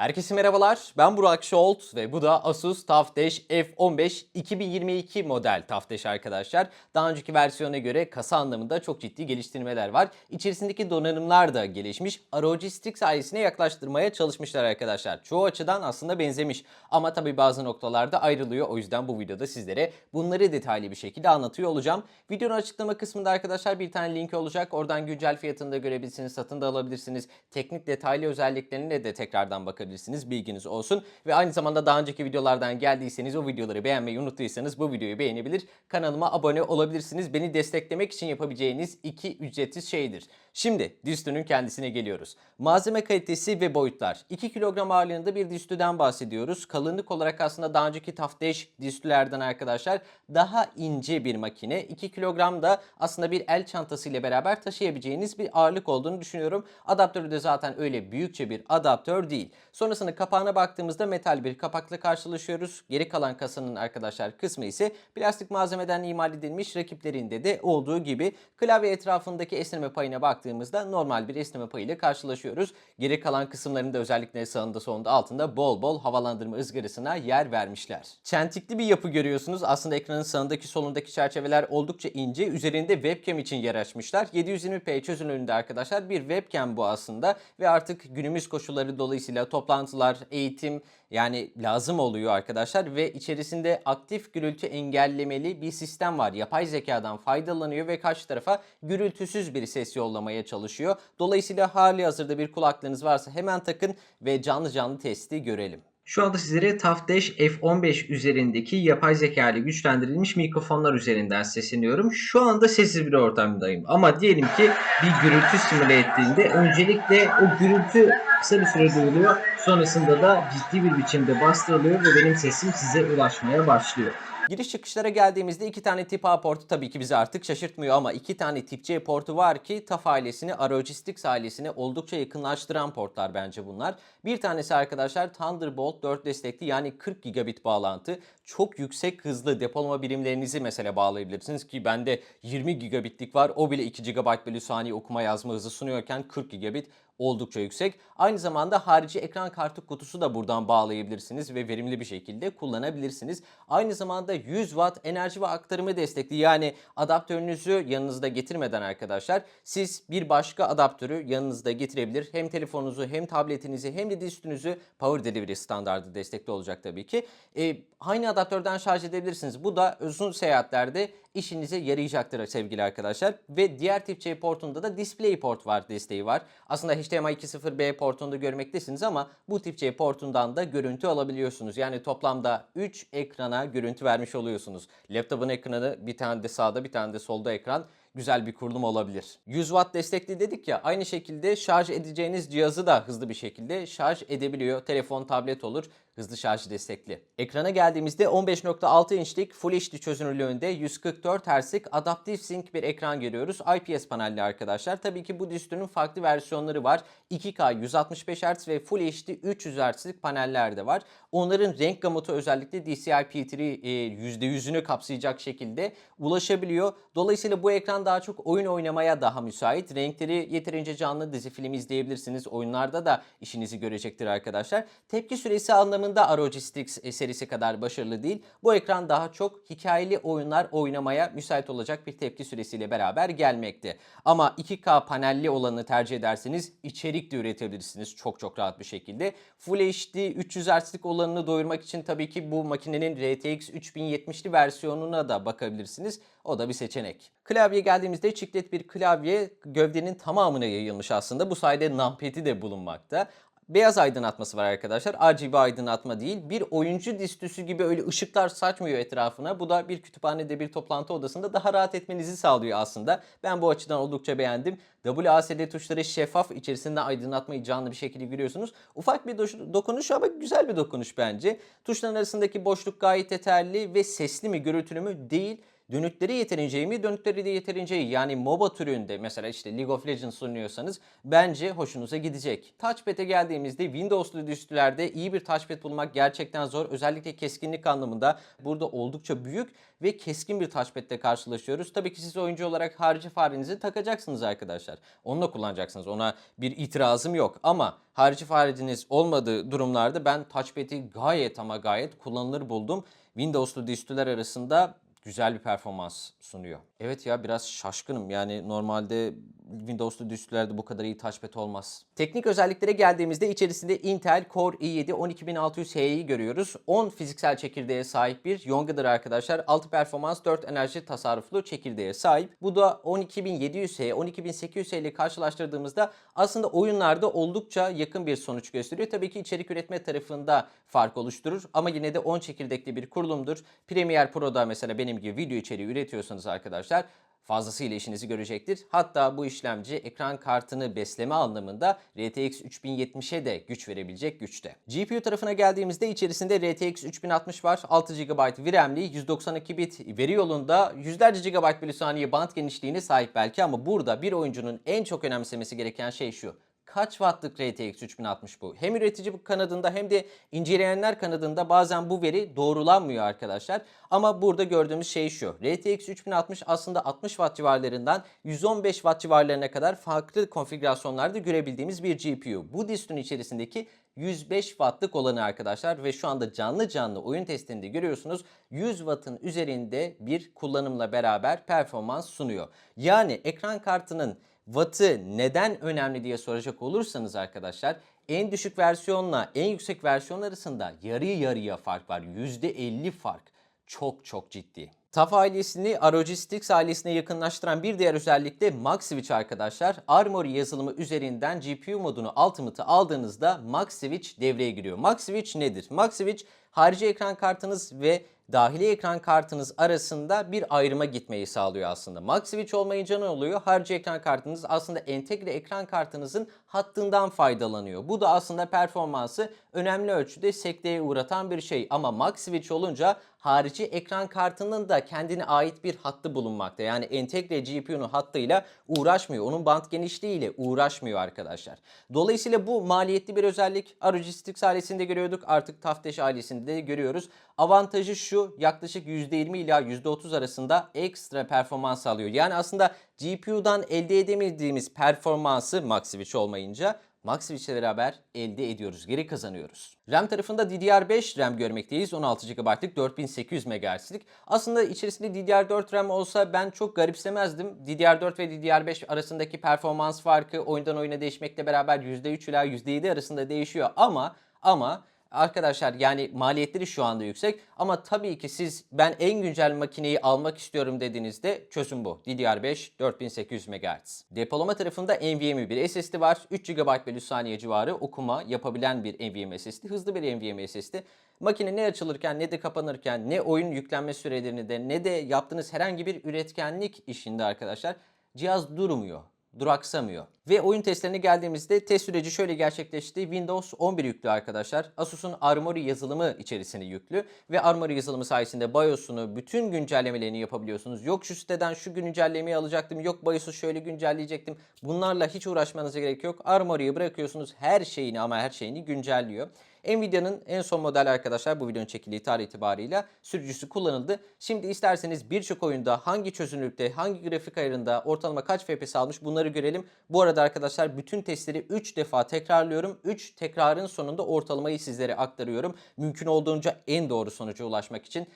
Herkese merhabalar. Ben Burak Şolt ve bu da Asus TUF Dash F15 2022 model TUF arkadaşlar. Daha önceki versiyona göre kasa anlamında çok ciddi geliştirmeler var. İçerisindeki donanımlar da gelişmiş. ROG Strix sayesine yaklaştırmaya çalışmışlar arkadaşlar. Çoğu açıdan aslında benzemiş. Ama tabii bazı noktalarda ayrılıyor. O yüzden bu videoda sizlere bunları detaylı bir şekilde anlatıyor olacağım. Videonun açıklama kısmında arkadaşlar bir tane link olacak. Oradan güncel fiyatını da görebilirsiniz. Satın da alabilirsiniz. Teknik detaylı özelliklerine de tekrardan bakabilirsiniz. Bilginiz olsun. Ve aynı zamanda daha önceki videolardan geldiyseniz o videoları beğenmeyi unuttuysanız bu videoyu beğenebilir. Kanalıma abone olabilirsiniz. Beni desteklemek için yapabileceğiniz iki ücretsiz şeydir. Şimdi distünün kendisine geliyoruz. Malzeme kalitesi ve boyutlar. 2 kilogram ağırlığında bir distüden bahsediyoruz. Kalınlık olarak aslında daha önceki Dash distülerden arkadaşlar daha ince bir makine. 2 kilogram da aslında bir el çantası ile beraber taşıyabileceğiniz bir ağırlık olduğunu düşünüyorum. Adaptörü de zaten öyle büyükçe bir adaptör değil. Sonrasında kapağına baktığımızda metal bir kapakla karşılaşıyoruz. Geri kalan kasanın arkadaşlar kısmı ise plastik malzemeden imal edilmiş rakiplerinde de olduğu gibi klavye etrafındaki esneme payına baktığımızda normal bir esneme payıyla karşılaşıyoruz. Geri kalan kısımlarında özellikle sağında solunda altında bol bol havalandırma ızgarasına yer vermişler. Çentikli bir yapı görüyorsunuz. Aslında ekranın sağındaki solundaki çerçeveler oldukça ince. Üzerinde webcam için yer açmışlar. 720p çözünürlüğünde arkadaşlar bir webcam bu aslında ve artık günümüz koşulları dolayısıyla toplantılar, eğitim yani lazım oluyor arkadaşlar ve içerisinde aktif gürültü engellemeli bir sistem var. Yapay zekadan faydalanıyor ve karşı tarafa gürültüsüz bir ses yollamaya çalışıyor. Dolayısıyla hali hazırda bir kulaklığınız varsa hemen takın ve canlı canlı testi görelim. Şu anda sizlere Dash F15 üzerindeki yapay zeka ile güçlendirilmiş mikrofonlar üzerinden sesleniyorum. Şu anda sessiz bir ortamdayım. Ama diyelim ki bir gürültü simüle ettiğinde öncelikle o gürültü kısa bir süre duyuluyor. Sonrasında da ciddi bir biçimde bastırılıyor ve benim sesim size ulaşmaya başlıyor. Giriş çıkışlara geldiğimizde iki tane tip A portu tabii ki bizi artık şaşırtmıyor ama iki tane tip C portu var ki TAF ailesini, ROG Strix ailesini oldukça yakınlaştıran portlar bence bunlar. Bir tanesi arkadaşlar Thunderbolt 4 destekli yani 40 gigabit bağlantı. Çok yüksek hızlı depolama birimlerinizi mesela bağlayabilirsiniz ki bende 20 gigabitlik var. O bile 2 GB bölü saniye okuma yazma hızı sunuyorken 40 gigabit oldukça yüksek. Aynı zamanda harici ekran kartı kutusu da buradan bağlayabilirsiniz ve verimli bir şekilde kullanabilirsiniz. Aynı zamanda 100 Watt enerji ve aktarımı destekli yani adaptörünüzü yanınızda getirmeden arkadaşlar siz bir başka adaptörü yanınızda getirebilir. Hem telefonunuzu hem tabletinizi hem de distünüzü Power Delivery standardı destekli olacak tabii ki. E, aynı adaptörden şarj edebilirsiniz. Bu da uzun seyahatlerde işinize yarayacaktır sevgili arkadaşlar. Ve diğer tip C portunda da Display port var desteği var. Aslında HDMI 2.0B portunda görmektesiniz ama bu tip C portundan da görüntü alabiliyorsunuz. Yani toplamda 3 ekrana görüntü vermiş oluyorsunuz. Laptopun ekranı bir tane de sağda bir tane de solda ekran güzel bir kurulum olabilir. 100 Watt destekli dedik ya aynı şekilde şarj edeceğiniz cihazı da hızlı bir şekilde şarj edebiliyor. Telefon, tablet olur hızlı şarj destekli. Ekrana geldiğimizde 15.6 inçlik Full HD çözünürlüğünde 144 Hz'lik Adaptive Sync bir ekran görüyoruz. IPS panelli arkadaşlar. Tabii ki bu distünün farklı versiyonları var. 2K 165 Hz ve Full HD 300 Hz'lik paneller de var. Onların renk gamutu özellikle DCI-P3 %100'ünü kapsayacak şekilde ulaşabiliyor. Dolayısıyla bu ekran daha çok oyun oynamaya daha müsait. Renkleri yeterince canlı dizi film izleyebilirsiniz. Oyunlarda da işinizi görecektir arkadaşlar. Tepki süresi anlamında ROG Strix serisi kadar başarılı değil. Bu ekran daha çok hikayeli oyunlar oynamaya müsait olacak bir tepki süresiyle beraber gelmekte. Ama 2K panelli olanı tercih ederseniz içerik de üretebilirsiniz çok çok rahat bir şekilde. Full HD 300 Hz'lik olanını doyurmak için tabii ki bu makinenin RTX 3070'li versiyonuna da bakabilirsiniz. O da bir seçenek. Klavye geldiğimizde çiklet bir klavye gövdenin tamamına yayılmış aslında. Bu sayede numpad'i de bulunmakta. Beyaz aydınlatması var arkadaşlar. RGB aydınlatma değil. Bir oyuncu distüsü gibi öyle ışıklar saçmıyor etrafına. Bu da bir kütüphanede bir toplantı odasında daha rahat etmenizi sağlıyor aslında. Ben bu açıdan oldukça beğendim. WASD tuşları şeffaf. içerisinde aydınlatmayı canlı bir şekilde görüyorsunuz. Ufak bir dokunuş ama güzel bir dokunuş bence. Tuşların arasındaki boşluk gayet yeterli ve sesli mi gürültülü mü değil Dönütleri yeterince mi? Dönütleri de yeterince iyi. Yani MOBA türünde mesela işte League of Legends oynuyorsanız bence hoşunuza gidecek. Touchpad'e geldiğimizde Windows'lu dizüstülerde iyi bir touchpad bulmak gerçekten zor. Özellikle keskinlik anlamında burada oldukça büyük ve keskin bir touchpad ile karşılaşıyoruz. Tabii ki siz oyuncu olarak harici farenizi takacaksınız arkadaşlar. Onunla kullanacaksınız. Ona bir itirazım yok ama harici fareciniz olmadığı durumlarda ben touchpad'i gayet ama gayet kullanılır buldum. Windows'lu dizüstüler arasında güzel bir performans sunuyor. Evet ya biraz şaşkınım. Yani normalde Windows'lu dizüstülerde bu kadar iyi touchpad olmaz. Teknik özelliklere geldiğimizde içerisinde Intel Core i7 12600H'yi görüyoruz. 10 fiziksel çekirdeğe sahip bir Yonga'dır arkadaşlar. 6 performans 4 enerji tasarruflu çekirdeğe sahip. Bu da 12700H, 12800H ile karşılaştırdığımızda aslında oyunlarda oldukça yakın bir sonuç gösteriyor. Tabii ki içerik üretme tarafında fark oluşturur ama yine de 10 çekirdekli bir kurulumdur. Premiere Pro'da mesela benim gibi video içeriği üretiyorsanız arkadaşlar fazlasıyla işinizi görecektir. Hatta bu işlemci ekran kartını besleme anlamında RTX 3070'e de güç verebilecek güçte. GPU tarafına geldiğimizde içerisinde RTX 3060 var. 6 GB VRAM'li 192 bit veri yolunda yüzlerce GB bölü saniye band genişliğine sahip belki ama burada bir oyuncunun en çok önemsemesi gereken şey şu kaç wattlık RTX 3060 bu? Hem üretici kanadında hem de inceleyenler kanadında bazen bu veri doğrulanmıyor arkadaşlar. Ama burada gördüğümüz şey şu. RTX 3060 aslında 60 watt civarlarından 115 watt civarlarına kadar farklı konfigürasyonlarda görebildiğimiz bir GPU. Bu distün içerisindeki 105 wattlık olanı arkadaşlar ve şu anda canlı canlı oyun testinde görüyorsunuz 100 wattın üzerinde bir kullanımla beraber performans sunuyor. Yani ekran kartının Watt'ı neden önemli diye soracak olursanız arkadaşlar en düşük versiyonla en yüksek versiyon arasında yarı yarıya fark var. %50 fark. Çok çok ciddi. TAF ailesini ROG ailesine yakınlaştıran bir diğer özellik de MaxSwitch arkadaşlar. Armory yazılımı üzerinden GPU modunu Ultimate'ı aldığınızda MaxSwitch devreye giriyor. MaxSwitch nedir? MaxSwitch harici ekran kartınız ve dahili ekran kartınız arasında bir ayrıma gitmeyi sağlıyor aslında. Max Switch olmayınca ne oluyor? Harici ekran kartınız aslında entegre ekran kartınızın hattından faydalanıyor. Bu da aslında performansı önemli ölçüde sekteye uğratan bir şey. Ama Max Switch olunca harici ekran kartının da kendine ait bir hattı bulunmakta. Yani entegre GPU'nun hattıyla uğraşmıyor. Onun band genişliğiyle uğraşmıyor arkadaşlar. Dolayısıyla bu maliyetli bir özellik. ROG Strix ailesinde görüyorduk. Artık Tafteş ailesinde de görüyoruz. Avantajı şu yaklaşık %20 ila %30 arasında ekstra performans alıyor. Yani aslında GPU'dan elde edemediğimiz performansı Max Switch olmayınca Max Switch ile beraber elde ediyoruz, geri kazanıyoruz. RAM tarafında DDR5 RAM görmekteyiz. 16 GB'lık 4800 MHz'lik. Aslında içerisinde DDR4 RAM olsa ben çok garipsemezdim. DDR4 ve DDR5 arasındaki performans farkı oyundan oyuna değişmekle beraber %3 ila %7 arasında değişiyor ama ama Arkadaşlar yani maliyetleri şu anda yüksek ama tabii ki siz ben en güncel makineyi almak istiyorum dediğinizde çözüm bu. DDR5 4800 MHz. Depolama tarafında NVMe bir SSD var. 3 GB bölü saniye civarı okuma yapabilen bir NVMe SSD. Hızlı bir NVMe SSD. Makine ne açılırken ne de kapanırken ne oyun yüklenme sürelerini de ne de yaptığınız herhangi bir üretkenlik işinde arkadaşlar cihaz durmuyor duraksamıyor. Ve oyun testlerine geldiğimizde test süreci şöyle gerçekleşti. Windows 11 yüklü arkadaşlar. Asus'un Armory yazılımı içerisine yüklü. Ve Armory yazılımı sayesinde BIOS'unu bütün güncellemelerini yapabiliyorsunuz. Yok şu siteden şu güncellemeyi alacaktım. Yok BIOS'u şöyle güncelleyecektim. Bunlarla hiç uğraşmanıza gerek yok. Armory'yi bırakıyorsunuz. Her şeyini ama her şeyini güncelliyor. Nvidia'nın en son model arkadaşlar bu videonun çekildiği tarih itibarıyla sürücüsü kullanıldı. Şimdi isterseniz birçok oyunda hangi çözünürlükte, hangi grafik ayarında ortalama kaç FPS almış bunları görelim. Bu arada arkadaşlar bütün testleri 3 defa tekrarlıyorum. 3 tekrarın sonunda ortalamayı sizlere aktarıyorum. Mümkün olduğunca en doğru sonuca ulaşmak için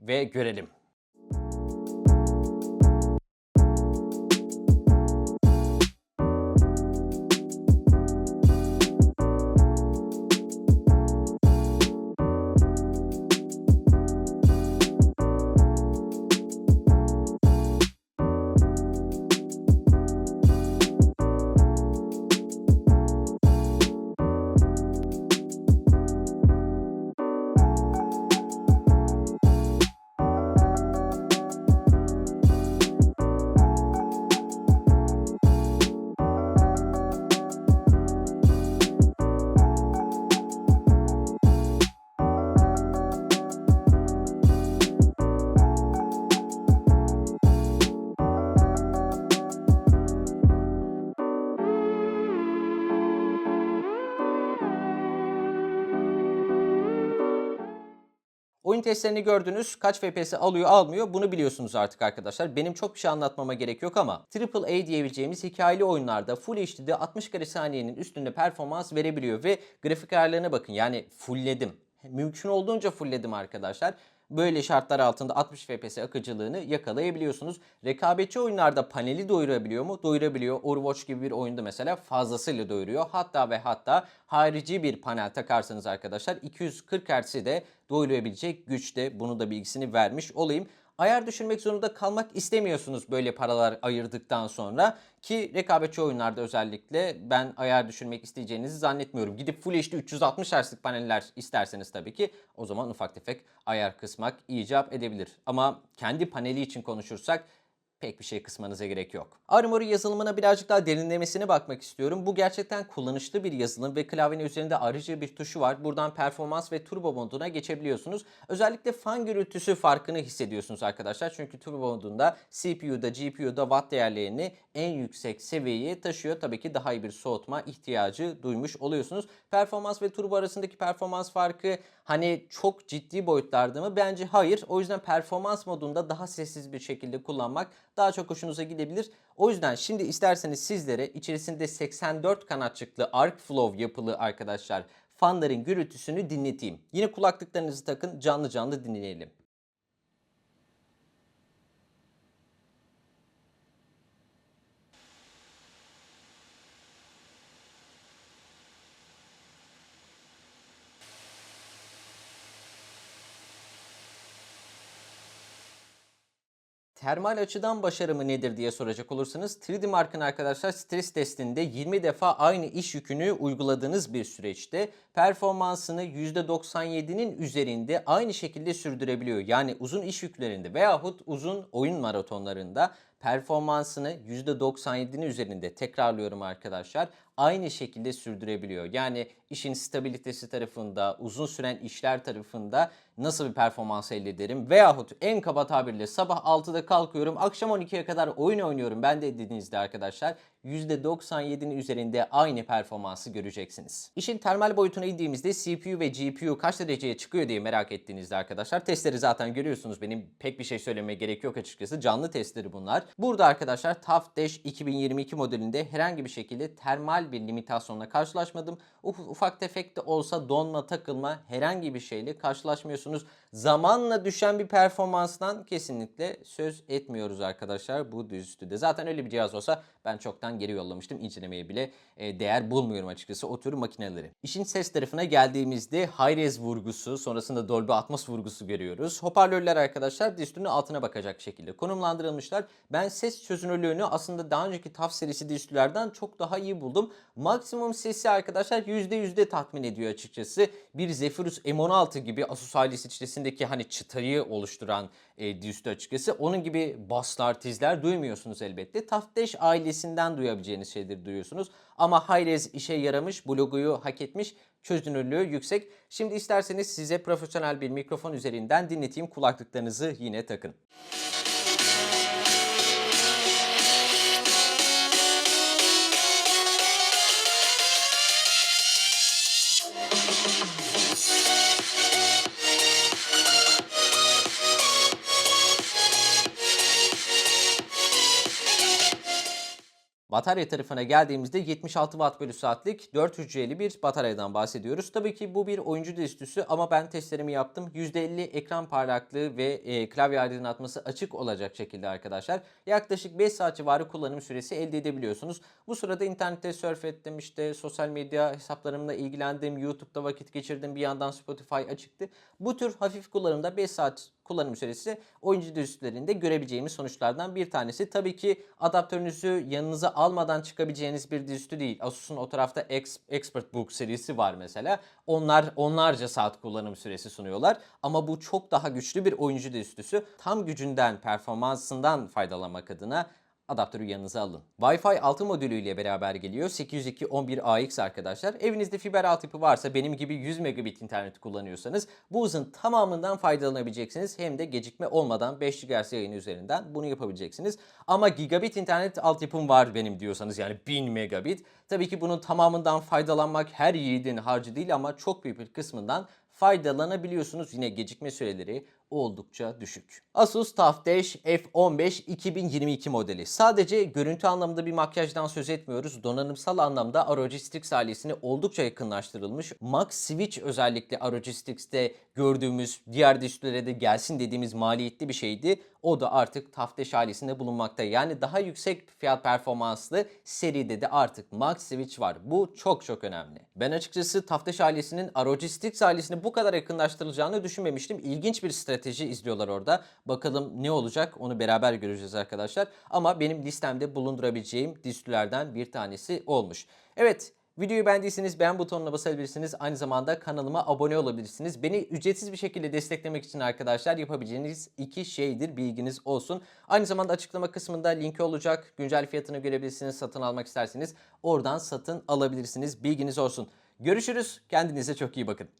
ve görelim. Testlerini gördünüz. Kaç FPS alıyor almıyor bunu biliyorsunuz artık arkadaşlar. Benim çok bir şey anlatmama gerek yok ama AAA diyebileceğimiz hikayeli oyunlarda Full HD'de 60 kare saniyenin üstünde performans verebiliyor ve grafik ayarlarına bakın. Yani fullledim. Mümkün olduğunca fullledim arkadaşlar böyle şartlar altında 60 FPS akıcılığını yakalayabiliyorsunuz. Rekabetçi oyunlarda paneli doyurabiliyor mu? Doyurabiliyor. Overwatch gibi bir oyunda mesela fazlasıyla doyuruyor. Hatta ve hatta harici bir panel takarsanız arkadaşlar 240 Hz'i de doyurabilecek güçte. Bunu da bilgisini vermiş olayım ayar düşürmek zorunda kalmak istemiyorsunuz böyle paralar ayırdıktan sonra ki rekabetçi oyunlarda özellikle ben ayar düşürmek isteyeceğinizi zannetmiyorum. Gidip Full HD 360 Hz'lik paneller isterseniz tabii ki o zaman ufak tefek ayar kısmak icap edebilir. Ama kendi paneli için konuşursak pek bir şey kısmanıza gerek yok. Armory yazılımına birazcık daha derinlemesine bakmak istiyorum. Bu gerçekten kullanışlı bir yazılım ve klavyenin üzerinde ayrıca bir tuşu var. Buradan performans ve turbo moduna geçebiliyorsunuz. Özellikle fan gürültüsü farkını hissediyorsunuz arkadaşlar. Çünkü turbo modunda CPU'da, GPU'da watt değerlerini en yüksek seviyeye taşıyor. Tabii ki daha iyi bir soğutma ihtiyacı duymuş oluyorsunuz. Performans ve turbo arasındaki performans farkı hani çok ciddi boyutlarda mı? Bence hayır. O yüzden performans modunda daha sessiz bir şekilde kullanmak daha çok hoşunuza gidebilir. O yüzden şimdi isterseniz sizlere içerisinde 84 kanatçıklı Arcflow yapılı arkadaşlar fanların gürültüsünü dinleteyim. Yine kulaklıklarınızı takın canlı canlı dinleyelim. Termal açıdan başarımı nedir diye soracak olursanız 3D Mark'ın arkadaşlar stres testinde 20 defa aynı iş yükünü uyguladığınız bir süreçte performansını %97'nin üzerinde aynı şekilde sürdürebiliyor. Yani uzun iş yüklerinde veyahut uzun oyun maratonlarında performansını %97'nin üzerinde tekrarlıyorum arkadaşlar aynı şekilde sürdürebiliyor. Yani işin stabilitesi tarafında, uzun süren işler tarafında nasıl bir performans elde ederim? Veyahut en kaba tabirle sabah 6'da kalkıyorum, akşam 12'ye kadar oyun oynuyorum ben de dediğinizde arkadaşlar %97'nin üzerinde aynı performansı göreceksiniz. İşin termal boyutuna indiğimizde CPU ve GPU kaç dereceye çıkıyor diye merak ettiğinizde arkadaşlar testleri zaten görüyorsunuz. Benim pek bir şey söylemeye gerek yok açıkçası. Canlı testleri bunlar. Burada arkadaşlar TUF Dash 2022 modelinde herhangi bir şekilde termal bir limitasyonla karşılaşmadım. Uf- ufak tefek de olsa donma, takılma herhangi bir şeyle karşılaşmıyorsunuz. Zamanla düşen bir performanstan kesinlikle söz etmiyoruz arkadaşlar bu düzüstüde. Zaten öyle bir cihaz olsa ben çoktan geri yollamıştım. İncelemeye bile e, değer bulmuyorum açıkçası o tür makineleri. İşin ses tarafına geldiğimizde high-res vurgusu, sonrasında Dolby Atmos vurgusu görüyoruz. Hoparlörler arkadaşlar distünün altına bakacak şekilde konumlandırılmışlar. Ben ses çözünürlüğünü aslında daha önceki TAF serisi distülerden çok daha iyi buldum. Maksimum sesi arkadaşlar %100'de tatmin ediyor açıkçası. Bir Zephyrus M16 gibi Asus ailesi içerisindeki hani çıtayı oluşturan e, distü açıkçası. Onun gibi baslar, tizler duymuyorsunuz elbette. TAF Dash ailesinden duyabileceğiniz şeyleri duyuyorsunuz. Ama Hi-Res işe yaramış, bu logoyu hak etmiş, çözünürlüğü yüksek. Şimdi isterseniz size profesyonel bir mikrofon üzerinden dinleteyim. Kulaklıklarınızı yine takın. Batarya tarafına geldiğimizde 76 Watt bölü saatlik 4 hücreli bir bataryadan bahsediyoruz. Tabii ki bu bir oyuncu dizüstüsü ama ben testlerimi yaptım. %50 ekran parlaklığı ve e, klavye aydınlatması açık olacak şekilde arkadaşlar. Yaklaşık 5 saat civarı kullanım süresi elde edebiliyorsunuz. Bu sırada internette surf ettim işte sosyal medya hesaplarımla ilgilendim. YouTube'da vakit geçirdim. Bir yandan Spotify açıktı. Bu tür hafif kullanımda 5 saat kullanım süresi oyuncu dizüstlerinde görebileceğimiz sonuçlardan bir tanesi. Tabii ki adaptörünüzü yanınıza almadan çıkabileceğiniz bir dizüstü değil. Asus'un o tarafta Ex- Expert Book serisi var mesela. Onlar onlarca saat kullanım süresi sunuyorlar. Ama bu çok daha güçlü bir oyuncu dizüstüsü. Tam gücünden, performansından faydalanmak adına adaptörü yanınıza alın. Wi-Fi 6 modülüyle beraber geliyor. 802.11ax arkadaşlar. Evinizde fiber altyapı varsa benim gibi 100 megabit internet kullanıyorsanız bu hızın tamamından faydalanabileceksiniz. Hem de gecikme olmadan 5 GHz yayını üzerinden bunu yapabileceksiniz. Ama gigabit internet altyapım var benim diyorsanız yani 1000 megabit Tabii ki bunun tamamından faydalanmak her yiğidin harcı değil ama çok büyük bir kısmından faydalanabiliyorsunuz. Yine gecikme süreleri oldukça düşük. Asus TUF Dash F15 2022 modeli. Sadece görüntü anlamında bir makyajdan söz etmiyoruz. Donanımsal anlamda ROG Strix ailesine oldukça yakınlaştırılmış. Max Switch özellikle ROG Strix'te gördüğümüz diğer dişlere de gelsin dediğimiz maliyetli bir şeydi. O da artık TUF ailesinde bulunmakta. Yani daha yüksek fiyat performanslı seride de artık Max Switch var. Bu çok çok önemli. Ben açıkçası TUF ailesinin ROG Strix ailesine bu kadar yakınlaştırılacağını düşünmemiştim. İlginç bir strateji izliyorlar orada. Bakalım ne olacak onu beraber göreceğiz arkadaşlar. Ama benim listemde bulundurabileceğim dizülerden bir tanesi olmuş. Evet Videoyu beğendiyseniz beğen butonuna basabilirsiniz. Aynı zamanda kanalıma abone olabilirsiniz. Beni ücretsiz bir şekilde desteklemek için arkadaşlar yapabileceğiniz iki şeydir. Bilginiz olsun. Aynı zamanda açıklama kısmında linki olacak. Güncel fiyatını görebilirsiniz. Satın almak isterseniz oradan satın alabilirsiniz. Bilginiz olsun. Görüşürüz. Kendinize çok iyi bakın.